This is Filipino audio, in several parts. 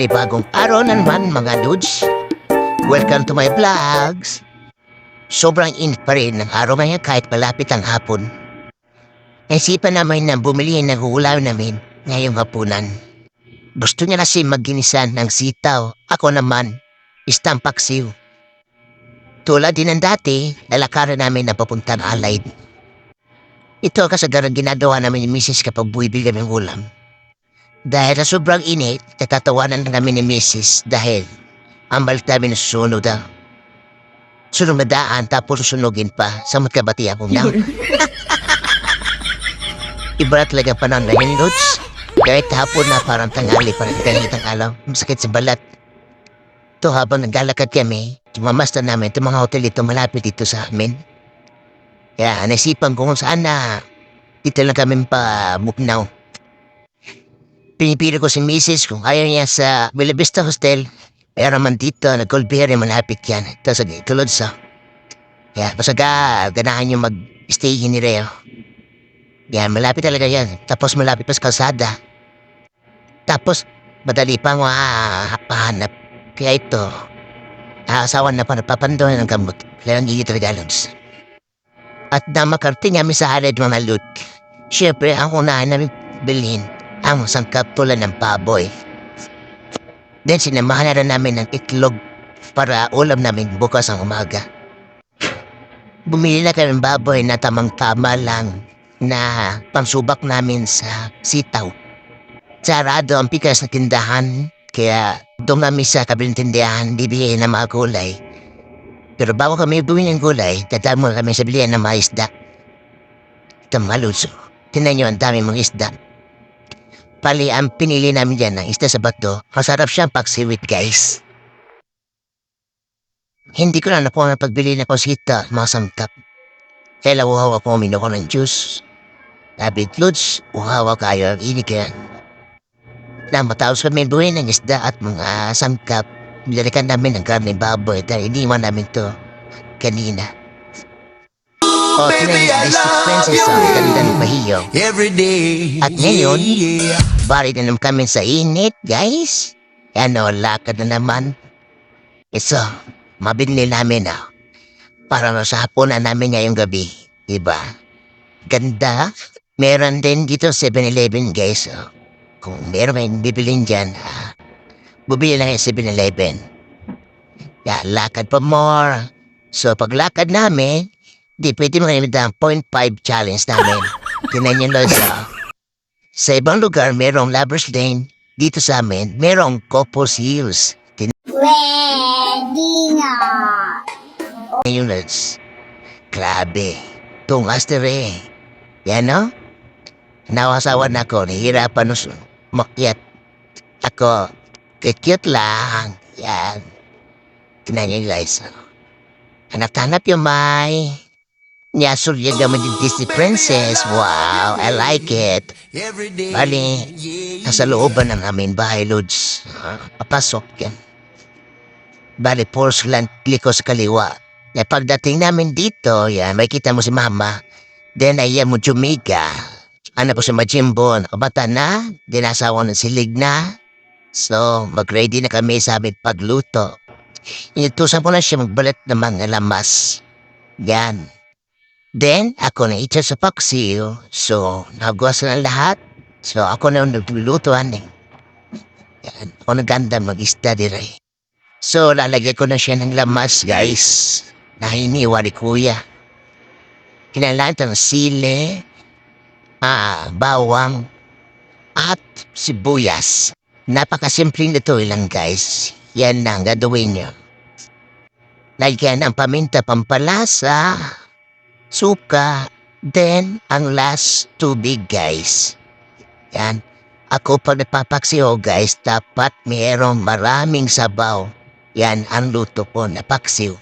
panibagong araw na naman mga dudes. Welcome to my vlogs. Sobrang init pa rin ng araw ngayon kahit malapit ang hapon. Naisipan namin na bumili ng ulam namin ngayong hapunan. Gusto niya na si maginisan ng sitaw. Ako naman, istampaksiw. Tulad din ng dati, lalakaran namin na papuntang Allied. Ito kasagaran ginagawa namin ni Mrs. kapag buibili kami ulam. Dahil sa sobrang init, natatawanan na kami ni Mrs. dahil ang balik namin na susunod ah. Sunod na daan tapos susunugin pa sa magkabati akong lang. Iba na talaga pa ng lahin, Lods. Kahit hapon na parang tanghali pa rin kahit ang alaw. Masakit sa balat. Ito habang naglalakad kami, tumamasta namin itong mga hotel dito malapit dito sa amin. Kaya naisipan ko kung saan na dito lang kami pa muknaw. Pinipili ko si Mrs. kung ayaw niya sa Bella Vista Hostel. Pero naman dito, nag-Colberry, malapit yan. Ito sa tulad sa. Kaya basta ka, ganahan niyo mag-stay ni Reo. Yan, malapit talaga yan. Tapos malapit pa sa kalsada. Tapos, madali pa nga pahanap. Kaya ito, nakasawan na pa napapandohan ng gamot. Kaya ang gigit talaga, Lods. At na makarating kami sa halid mga loot. Siyempre, ang unahan namin bilhin ang sangkap tulad ng baboy. Then sinamahan na rin namin ng itlog para ulam namin bukas ang umaga. Bumili na kami ng baboy na tamang-tama lang na pangsubak namin sa sitaw. Sarado ang pikas na tindahan, kaya doon namin sa kabilang tindahan bibili ng mga gulay. Pero bago kami bumili ng gulay, dadaan muna kami sa bilihan ng mga isda. Ito maluso. Tinan nyo ang dami mga isda. Pali, ang pinili namin dyan ng isda sa bato, masarap siyang paksiwit, guys. Hindi ko na nakuha na pagbili ng kosita, mga sangkap. Kaya uhaw ako uminom ko ng juice. Labit luts, uhaw ako kayo ang inigan. Na matapos kami buhay ng isda at mga sangkap, nilalikan namin ng karne baboy dahil iniwan namin to kanina. O, Baby, I love Princess you. ang ganda ng mahiyo. Every day. At ngayon, yeah. Bari na naman kami sa init, guys. Ano, lakad na naman. Iso, mabinli namin ah. Para na sa hapon na namin ngayong gabi. Diba? Ganda. Meron din dito 7-Eleven, guys. Oh. Kung meron kayong bibilin dyan, ah, bubili lang yung 7-Eleven. Ya, lakad pa more. So, paglakad namin, di pwede makamit ang 0.5 challenge namin. Tinan nyo, Lods, ah. Sa ibang lugar, merong Lovers Lane. Dito sa amin, merong Couples Hills. Pwede na. Lods. Grabe. Tungas tere. Yan, no? Nawasawan ako, nahihirapan nung makyat. Ako, cute lang. Yan. Tingnan nyo, guys. oh. Hanap-hanap yung may... Niya surya gaman yung Disney Princess. Wow, I like it. Bali, yeah, nasa looban ng aming bahay, Lods. Papasok yan. Bali, porcelain, liko sa kaliwa. Eh, pagdating namin dito, yan, may kita mo si Mama. Then, ayan mo Jumiga. Ano po si Majimbo, nakabata na, dinasawa ng silig na. So, mag-ready na kami sa aming pagluto. Inutusan ko na siya magbalat ng mga lamas. Yan. Then, ako na ito sa paksiw. So, nagawas na lahat. So, ako na yung naglulutuan eh. Yan, ako naganda mag-isda dire. So, lalagyan ko na siya ng lamas, guys. Na hiniwa ni kuya. Kinalaan ng sili, ah, bawang, at sibuyas. Napakasimpleng nito lang, guys. Yan na ang gagawin nyo. Lagyan ng paminta pampalasa, suka, then ang last tubig, guys. Yan. Ako pag nagpapaksiyo guys, dapat mayroong maraming sabaw. Yan ang luto ko na paksiw.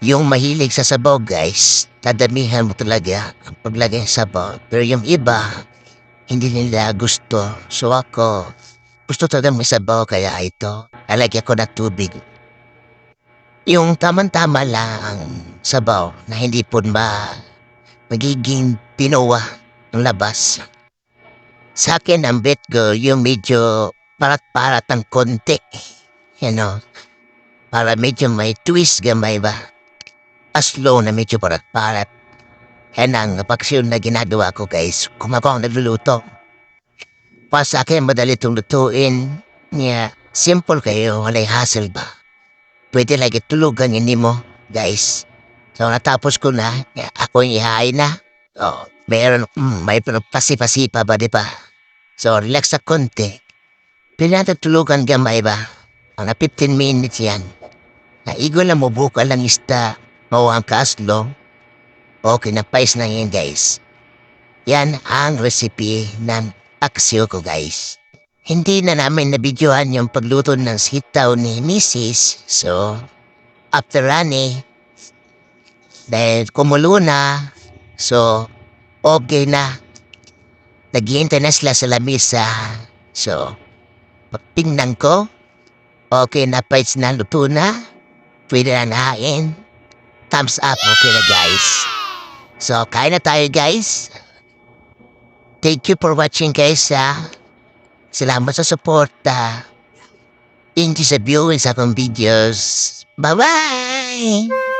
Yung mahilig sa sabaw guys, dadamihan mo talaga ang paglagay ng sabaw. Pero yung iba, hindi nila gusto. So ako, gusto talaga may sabaw kaya ito. Alagyan ko na tubig. Yung tamang-tama lang sabaw na hindi po ma magiging pinowa ng labas. Sa akin ang bet ko yung medyo parat-parat ang konti. You know, para medyo may twist gamay ba? As low na medyo parat-parat. Yan ang paksyon na ginagawa ko guys. Kung ako ang nagluluto. Para sa akin, madali itong lutuin. Niya, simple kayo, walay hassle ba? Pwede lagi tulugan yun mo, guys. So natapos ko na, ako yung ihain na. Oh, meron, mm, may pasi-pasi pa ba, di ba? So relax sa konti. Pinatutulugan gamay ba? Mga 15 minutes yan. Naigo lang mo buka lang ista. Mao ang kaslo. Okay na pais na yan guys. Yan ang recipe ng aksyo ko guys. Hindi na namin nabidyohan yung pagluto ng sitaw ni Mrs. So, after rani, dahil kumulo na, so, okay na. Naghihintay na sila sa lamisa. So, tingnan ko, okay na pwede na luto na. Pwede na nahain. Thumbs up, okay na guys. So, kain na tayo guys. Thank you for watching guys ha. Salamat sa suporta. Thank you sa viewing sa akong videos. Bye-bye!